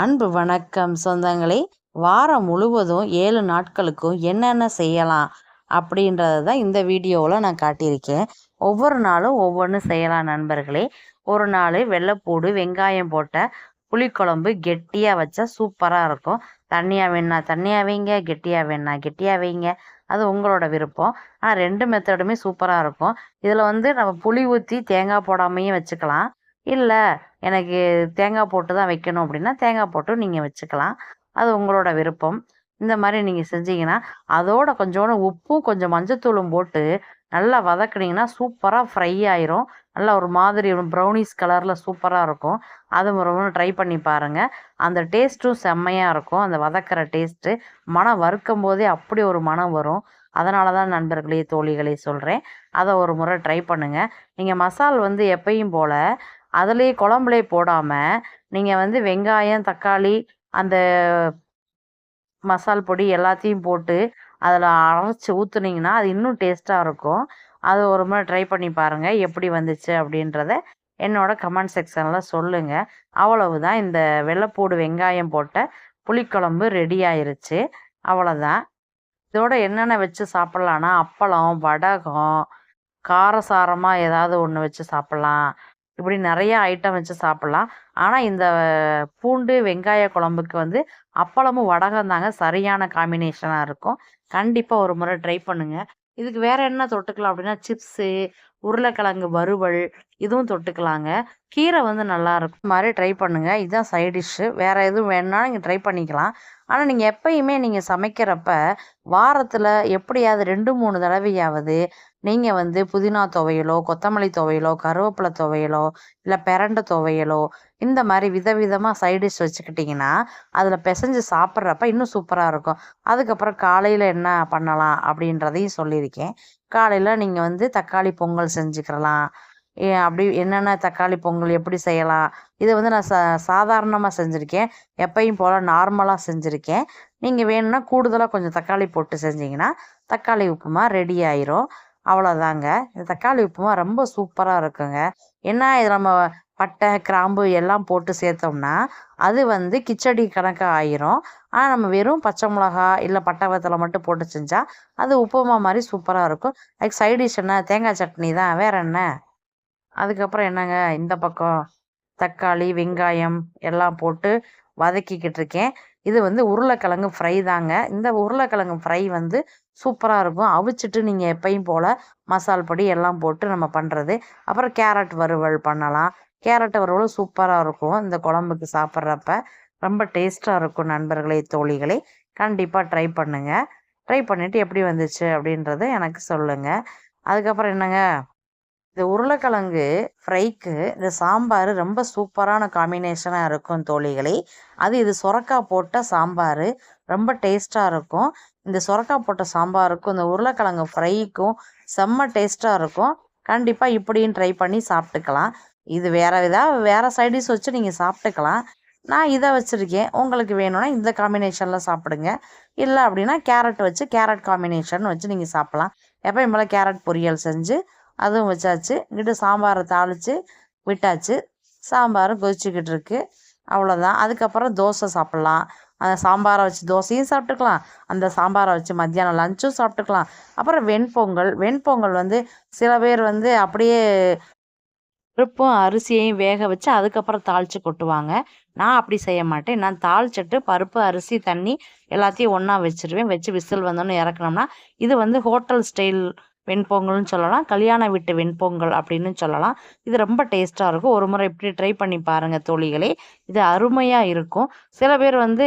அன்பு வணக்கம். சொந்தங்களே வாரம் முழுவதும் ஏழு நாட்களுக்கும் என்னென்ன செய்யலாம் அப்படின்றத தான் இந்த வீடியோவில் நான் காட்டியிருக்கேன். ஒவ்வொரு நாளும் ஒவ்வொன்று செய்யலாம் நண்பர்களே. ஒரு நாள் வெள்ளைப்பூடு வெங்காயம் போட்ட புளிக்குழம்பு கெட்டியாக வச்சா சூப்பராக இருக்கும். தண்ணியாக வேணா தண்ணியாக வைங்க கெட்டியாக வேணா கெட்டியாக வைங்க. அது உங்களோட விருப்பம். ஆனால் ரெண்டு மெத்தடுமே சூப்பராக இருக்கும். இதில் வந்து நம்ம புளி ஊற்றி தேங்காய் போடாமையும் வச்சுக்கலாம். இல்லை எனக்கு தேங்காய் போட்டு தான் வைக்கணும் அப்படின்னா தேங்காய் போட்டு நீங்கள் வச்சுக்கலாம். அது உங்களோட விருப்பம். இந்த மாதிரி நீங்கள் செஞ்சீங்கன்னா அதோட கொஞ்சோண்டு உப்பும் கொஞ்சம் மஞ்சத்தூளும் போட்டு நல்லா வதக்குனீங்கன்னா சூப்பராக ஃப்ரை ஆயிரும். நல்லா ஒரு மாதிரி ப்ரௌனிஸ் கலரில் சூப்பராக இருக்கும். அது முறை ட்ரை பண்ணி பாருங்கள் அந்த டேஸ்ட்டும் செம்மையாக இருக்கும். அந்த வதக்கிற டேஸ்ட்டு மனம் வறுக்கும் போதே அப்படி ஒரு மனம் வரும். அதனால தான் நண்பர்களே தோழிகளே சொல்கிறேன் அதை ஒரு முறை ட்ரை பண்ணுங்கள் நீங்கள் மசால் வந்து எப்பயும் போல் அதுலேயே குழம்புலேயே போடாமல் நீங்கள் வந்து வெங்காயம் தக்காளி அந்த மசால் பொடி எல்லாத்தையும் போட்டு அதில் அரைச்சி ஊற்றுனீங்கன்னா அது இன்னும் டேஸ்ட்டாக இருக்கும். அது ஒரு முறை ட்ரை பண்ணி பாருங்கள் எப்படி வந்துச்சு அப்படின்றத என்னோட கமெண்ட் செக்ஷனில் சொல்லுங்கள் அவ்வளவுதான். இந்த வெள்ளைப்பூடு வெங்காயம் போட்ட புளிக்குழம்பு ரெடி ஆயிருச்சு. அவ்வளோதான் இதோட என்னென்ன வச்சு சாப்பிட்லான்னா அப்பளம் வடகம் காரசாரமாக ஏதாவது ஒன்று வச்சு சாப்பிட்லாம். இப்படி நிறைய ஐட்டம் வச்சு சாப்பிட்லாம். ஆனால் இந்த பூண்டு வெங்காய குழம்புக்கு வந்து அப்பளமும் வடகம் தாங்க சரியான காம்பினேஷனாக இருக்கும். கண்டிப்பாக ஒரு முறை ட்ரை பண்ணுங்கள் இதுக்கு வேறு என்ன தொட்டுக்கலாம் அப்படின்னா சிப்ஸு உருளைக்கிழங்கு வறுவல் இதுவும் தொட்டுக்கலாங்க. கீரை வந்து நல்லா இருக்கும் மாதிரி ட்ரை பண்ணுங்கள் இதுதான் சைட் டிஷ்ஷு வேறு எதுவும் வேணுன்னா நீங்கள் ட்ரை பண்ணிக்கலாம். ஆனால் நீங்கள் எப்பயுமே நீங்கள் சமைக்கிறப்ப வாரத்தில் எப்படியாவது ரெண்டு மூணு தடவையாவது நீங்கள் வந்து புதினா துவையலோ கொத்தமல்லி துவையலோ கருவேப்பிலை துவையலோ இல்லை பிரண்டை துவையலோ இந்த மாதிரி விதவிதமாக சைட் டிஷ் வச்சுக்கிட்டிங்கன்னா அதில் பிசைஞ்சு சாப்பிட்றப்ப இன்னும் சூப்பராக இருக்கும். அதுக்கப்புறம் காலையில் என்ன பண்ணலாம் அப்படின்றதையும் சொல்லியிருக்கேன். காலையில் நீங்கள் வந்து தக்காளி பொங்கல் செஞ்சுக்கிறலாம். அப்படி என்னென்ன தக்காளி பொங்கல் எப்படி செய்யலாம்? இதை வந்து நான் சா சாதாரணமாக செஞ்சுருக்கேன். எப்பையும் போல் நார்மலாக செஞ்சுருக்கேன். நீங்கள் வேணும்னா கூடுதலாக கொஞ்சம் தக்காளி போட்டு செஞ்சிங்கன்னா தக்காளி உப்புமா ரெடி ஆயிரும். அவ்வளோதாங்க இந்த தக்காளி உப்புமா ரொம்ப சூப்பராக இருக்குங்க. என்ன இது நம்ம பட்டை கிராம்பு எல்லாம் போட்டு சேர்த்தோம்னா அது வந்து கிச்சடி கணக்காக ஆயிரும். ஆனால் நம்ம வெறும் பச்சை மிளகா இல்லை பட்டை வத்தலை மட்டும் போட்டு செஞ்சால் அது உப்புமா மாதிரி சூப்பராக இருக்கும். அதுக்கு சைடிஷ் என்ன? தேங்காய் சட்னி தான். வேறு என்ன? அதுக்கப்புறம் என்னங்க? இந்த பக்கம் தக்காளி வெங்காயம் எல்லாம் போட்டு வதக்கிக்கிட்டு இருக்கேன். இது வந்து உருளைக்கிழங்கு ஃப்ரை தாங்க. இந்த உருளைக்கிழங்கு ஃப்ரை வந்து சூப்பராக இருக்கும். அவிச்சிட்டு நீங்கள் எப்பயும் போல் மசால் பொடி எல்லாம் போட்டு நம்ம பண்ணுறது அப்புறம் கேரட் வறுவல் பண்ணலாம். கேரட் வறுவல் சூப்பராக இருக்கும். இந்த குழம்புக்கு சாப்பிட்றப்ப ரொம்ப டேஸ்ட்டாக இருக்கும் நண்பர்களே தோழிகளே. கண்டிப்பாக ட்ரை பண்ணுங்கள் ட்ரை பண்ணிவிட்டு எப்படி வந்துச்சு அப்படின்றத எனக்கு சொல்லுங்கள் அதுக்கப்புறம் என்னங்க? இந்த உருளைக்கிழங்கு ஃப்ரைக்கு இந்த சாம்பார் ரொம்ப சூப்பரான காம்பினேஷனாக இருக்கும் தோழிகளே. அது இது சுரக்காய் போட்ட சாம்பார் ரொம்ப டேஸ்ட்டாக இருக்கும். இந்த சுரக்காய் போட்ட சாம்பாருக்கும் இந்த உருளைக்கிழங்கு ஃப்ரைக்கும் செம்ம டேஸ்ட்டாக இருக்கும். கண்டிப்பாக இப்படியும் ட்ரை பண்ணி சாப்பிட்டுக்கலாம். இது வேறு இதாக வேறு சைடிஷ் வச்சு நீங்கள் சாப்பிட்டுக்கலாம். நான் இதை வச்சுருக்கேன். உங்களுக்கு வேணும்னா இந்த காம்பினேஷனில் சாப்பிடுங்க. இல்லை அப்படின்னா கேரட் வச்சு கேரட் காம்பினேஷன் வச்சு நீங்கள் சாப்பிட்லாம். எப்போ போல் கேரட் பொரியல் செஞ்சு அதுவும் வச்சாச்சு. இங்கிட்டு சாம்பாரை தாளித்து விட்டாச்சு. சாம்பாரும் கொதிச்சுக்கிட்டு இருக்கு. அவ்வளோதான் அதுக்கப்புறம் தோசை சாப்பிட்லாம். அந்த சாம்பாரை வச்சு தோசையும் சாப்பிட்டுக்கலாம். அந்த சாம்பாரை வச்சு மத்தியானம் லஞ்சும் சாப்பிட்டுக்கலாம். அப்புறம் வெண்பொங்கல். வெண்பொங்கல் வந்து சில பேர் வந்து அப்படியே பருப்பும் அரிசியையும் வேக வச்சு அதுக்கப்புறம் தாளித்து கொட்டுவாங்க. நான் அப்படி செய்ய மாட்டேன். நான் தாளிச்சிட்டு பருப்பு அரிசி தண்ணி எல்லாத்தையும் ஒன்றா வச்சுருவேன். வச்சு விசில் வந்தோன்னு இறக்குனோம்னா இது வந்து ஹோட்டல் ஸ்டைல் வெண்பொங்கல்னு சொல்லலாம். கல்யாண வீட்டு வெண்பொங்கல் அப்படின்னு சொல்லலாம். இது ரொம்ப டேஸ்ட்டாக இருக்கும். ஒரு முறை இப்படி ட்ரை பண்ணி பாருங்கள் தோழிகளே. இது அருமையாக இருக்கும். சில பேர் வந்து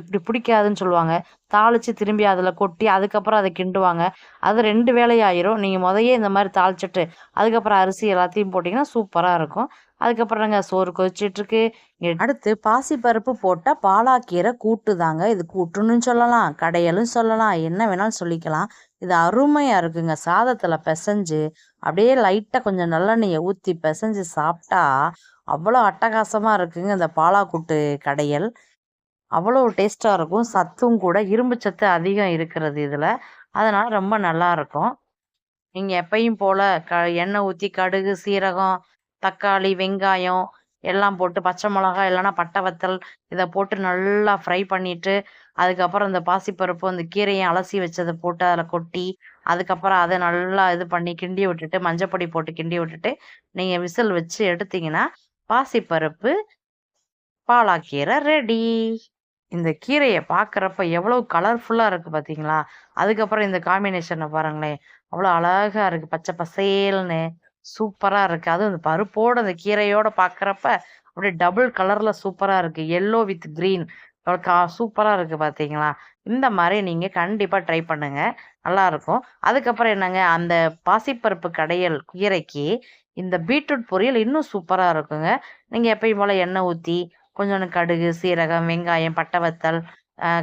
இப்படி பிடிக்காதுன்னு சொல்லுவாங்க. தாளித்து திரும்பி அதில் கொட்டி அதுக்கப்புறம் அதை கிண்டுவாங்க. அது ரெண்டு வேலையாயிரும் நீங்கள் முதையே இந்த மாதிரி தாளிச்சிட்டு அதுக்கப்புறம் அரிசி எல்லாத்தையும் போட்டிங்கன்னா சூப்பராக இருக்கும். அதுக்கப்புறங்க சோறு கொதிச்சிட்ருக்கு. அடுத்து பாசிப்பருப்பு போட்டால் பாலாக்கீரை கூட்டு தாங்க இது கூட்டுன்னு சொல்லலாம். கடையலும் சொல்லலாம். என்ன வேணாலும் சொல்லிக்கலாம். இது அருமையாக இருக்குங்க. சாதத்தில் பிசைஞ்சு அப்படியே லைட்டாக கொஞ்சம் நல்லெண்ணெயை ஊற்றி பிசைஞ்சு சாப்பிட்டா அவ்வளோ அட்டகாசமாக இருக்குங்க இந்த பாலாக்கூட்டு கடையல். அவ்வளோ டேஸ்ட்டாக இருக்கும். சத்தும் கூட இரும்பு சத்து அதிகம் இருக்கிறது இதில். அதனால் ரொம்ப நல்லா இருக்கும். நீங்கள் எப்பயும் போல் க எண்ணெய் ஊற்றி கடுகு சீரகம் தக்காளி வெங்காயம் எல்லாம் போட்டு பச்சை மிளகா இல்லைன்னா பட்டை வத்தல் இதை போட்டு நல்லா ஃப்ரை பண்ணிவிட்டு அதுக்கப்புறம் இந்த பாசிப்பருப்பு அந்த கீரையும் அலசி வச்சதை போட்டு அதில் கொட்டி அதுக்கப்புறம் அதை நல்லா இது பண்ணி கிண்டி விட்டுட்டு மஞ்சப்பொடி போட்டு கிண்டி விட்டுட்டு நீங்கள் விசில் வச்சு எடுத்தீங்கன்னா பாசிப்பருப்பு பாலாக்கீரை ரெடி இந்த கீரையை பார்க்குறப்ப எவ்வளோ கலர்ஃபுல்லாக இருக்குது பார்த்தீங்களா? அதுக்கப்புறம் இந்த காம்பினேஷனை பாருங்களேன் அவ்வளோ அழகாக இருக்குது பச்சை பசேல்னு. சூப்பராக இருக்குது அதுவும் இந்த பருப்போடு அந்த கீரையோடு பார்க்குறப்ப அப்படியே டபுள் கலரில் சூப்பராக இருக்குது எல்லோ வித் க்ரீன் கா சூப்பராக இருக்குது பார்த்தீங்களா இந்த மாதிரி நீங்கள் கண்டிப்பாக ட்ரை பண்ணுங்கள் நல்லாயிருக்கும் அதுக்கப்புறம் என்னங்க? அந்த பாசிப்பருப்பு கடையல் கீரைக்கு இந்த பீட்ரூட் பொரியல் இன்னும் சூப்பராக இருக்குங்க. நீங்கள் எப்பயும் போல் எண்ணெய் ஊற்றி கொஞ்சோண்டு கடுகு சீரகம் வெங்காயம் பட்டை வத்தல்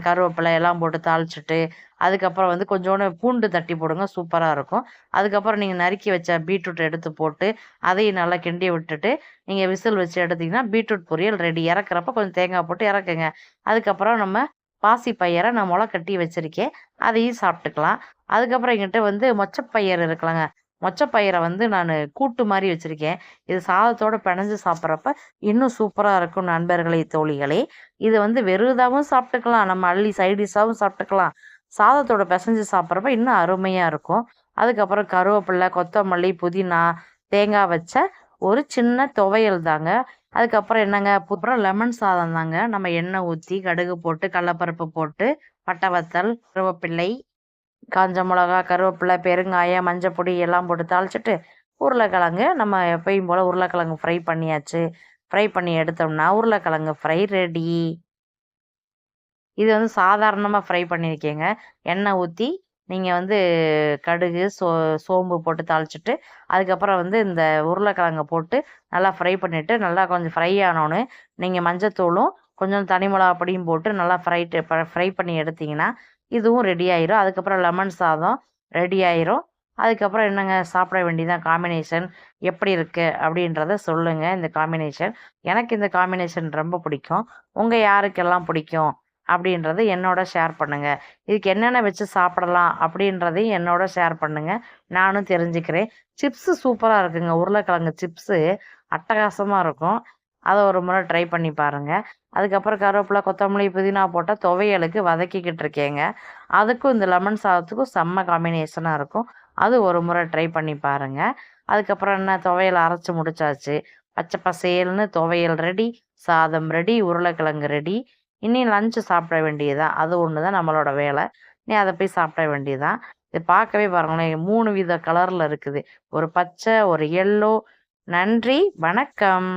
கருவேப்பிலை எல்லாம் போட்டு தாளிச்சிட்டு அதுக்கப்புறம் வந்து கொஞ்சோண்டு பூண்டு தட்டி போடுங்க சூப்பராக இருக்கும். அதுக்கப்புறம் நீங்கள் நறுக்கி வச்ச பீட்ரூட் எடுத்து போட்டு அதையும் நல்லா கிண்டி விட்டுட்டு நீங்கள் விசில் வச்சு எடுத்திங்கன்னா பீட்ரூட் பொரியல் ரெடி. இறக்குறப்ப கொஞ்சம் தேங்காய் போட்டு இறக்குங்க. அதுக்கப்புறம் நம்ம பாசி பயிரை நான் முளை கட்டி வச்சுருக்கேன். அதையும் சாப்பிட்டுக்கலாம். அதுக்கப்புறம் எங்கிட்ட வந்து மொச்சப்பயிர் இருக்கலாங்க மொச்சப்பயிரை வந்து நான் கூட்டு மாதிரி வச்சுருக்கேன். இது சாதத்தோடு பிணைஞ்சு சாப்பிட்றப்ப இன்னும் சூப்பராக இருக்கும் நண்பர்களே தோழிகளே. இது வந்து வெறுதாகவும் சாப்பிட்டுக்கலாம் நம்ம அள்ளி சைடிஷாகவும் சாப்பிட்டுக்கலாம். சாதத்தோட பிசைஞ்சு சாப்பிட்றப்ப இன்னும் அருமையாக இருக்கும். அதுக்கப்புறம் கருவேப்பில்லை கொத்தமல்லி புதினா தேங்காய் வச்ச ஒரு சின்ன துவையல் தாங்க. அதுக்கப்புறம் என்னங்க? அப்புறம் லெமன் சாதம் தாங்க. நம்ம எண்ணெய் ஊற்றி கடுகு போட்டு கடலப்பருப்பு போட்டு பட்டை வத்தல் கருவேப்பிள்ளை காஞ்ச மிளகா கருவேப்பிலை பெருங்காயம் மஞ்சப்பொடி எல்லாம் போட்டு தாளிச்சிட்டு உருளைக்கிழங்கு நம்ம எப்பயும் போல் உருளைக்கிழங்கு ஃப்ரை பண்ணியாச்சு. ஃப்ரை பண்ணி எடுத்தோம்னா உருளைக்கிழங்கு ஃப்ரை ரெடி இது வந்து சாதாரணமாக ஃப்ரை பண்ணியிருக்கேங்க எண்ணெய் ஊற்றி நீங்கள் வந்து கடுகு சோ சோம்பு போட்டு தாளிச்சிட்டு அதுக்கப்புறம் வந்து இந்த உருளைக்கிழங்கை போட்டு நல்லா ஃப்ரை பண்ணிவிட்டு நல்லா கொஞ்சம் ஃப்ரை ஆனோன்னு நீங்கள் மஞ்சத்தூளும் கொஞ்சம் தனி மிளகா பொடியும் போட்டு நல்லா ஃப்ரை ஃப்ரை பண்ணி எடுத்திங்கன்னா இதுவும் ரெடி ஆயிரும். அதுக்கப்புறம் லெமன் சாதம் ரெடி ஆயிரும். அதுக்கப்புறம் என்னங்க? சாப்பிட வேண்டியதான் காம்பினேஷன் எப்படி இருக்குது அப்படின்றத சொல்லுங்கள் இந்த காம்பினேஷன் எனக்கு இந்த காம்பினேஷன் ரொம்ப பிடிக்கும். உங்கள் யாருக்கெல்லாம் பிடிக்கும்? அப்படின்றத என்னோட ஷேர் பண்ணுங்கள் இதுக்கு என்னென்ன வச்சு சாப்பிடலாம்? அப்படின்றதையும் என்னோட ஷேர் பண்ணுங்கள் நானும் தெரிஞ்சுக்கிறேன். சிப்ஸு சூப்பராக இருக்குங்க. உருளைக்கிழங்கு சிப்ஸு அட்டகாசமாக இருக்கும். அதை ஒரு முறை ட்ரை பண்ணி பாருங்கள் அதுக்கப்புறம் கருவேப்பிலை கொத்தமல்லி புதினா போட்டால் துவையலுக்கு வதக்கிக்கிட்டு இருக்கேங்க. அதுக்கும் இந்த லெமன் சாதத்துக்கும் செம்ம காம்பினேஷனாக இருக்கும். அது ஒரு முறை ட்ரை பண்ணி பாருங்கள் அதுக்கப்புறம் என்ன துவையல் அரைச்சி முடிச்சாச்சு. பச்சை பசேல்னு துவையல் ரெடி சாதம் ரெடி உருளைக்கிழங்கு ரெடி இனி லஞ்சு சாப்பிட வேண்டியதுதான் அது ஒன்று தான் நம்மளோட வேலை. நீ அதை போய் சாப்பிட வேண்டியதான் இது பார்க்கவே பாருங்களேன் மூணு வித கலரில் இருக்குது. ஒரு பச்சை ஒரு எல்லோ நன்றி வணக்கம்.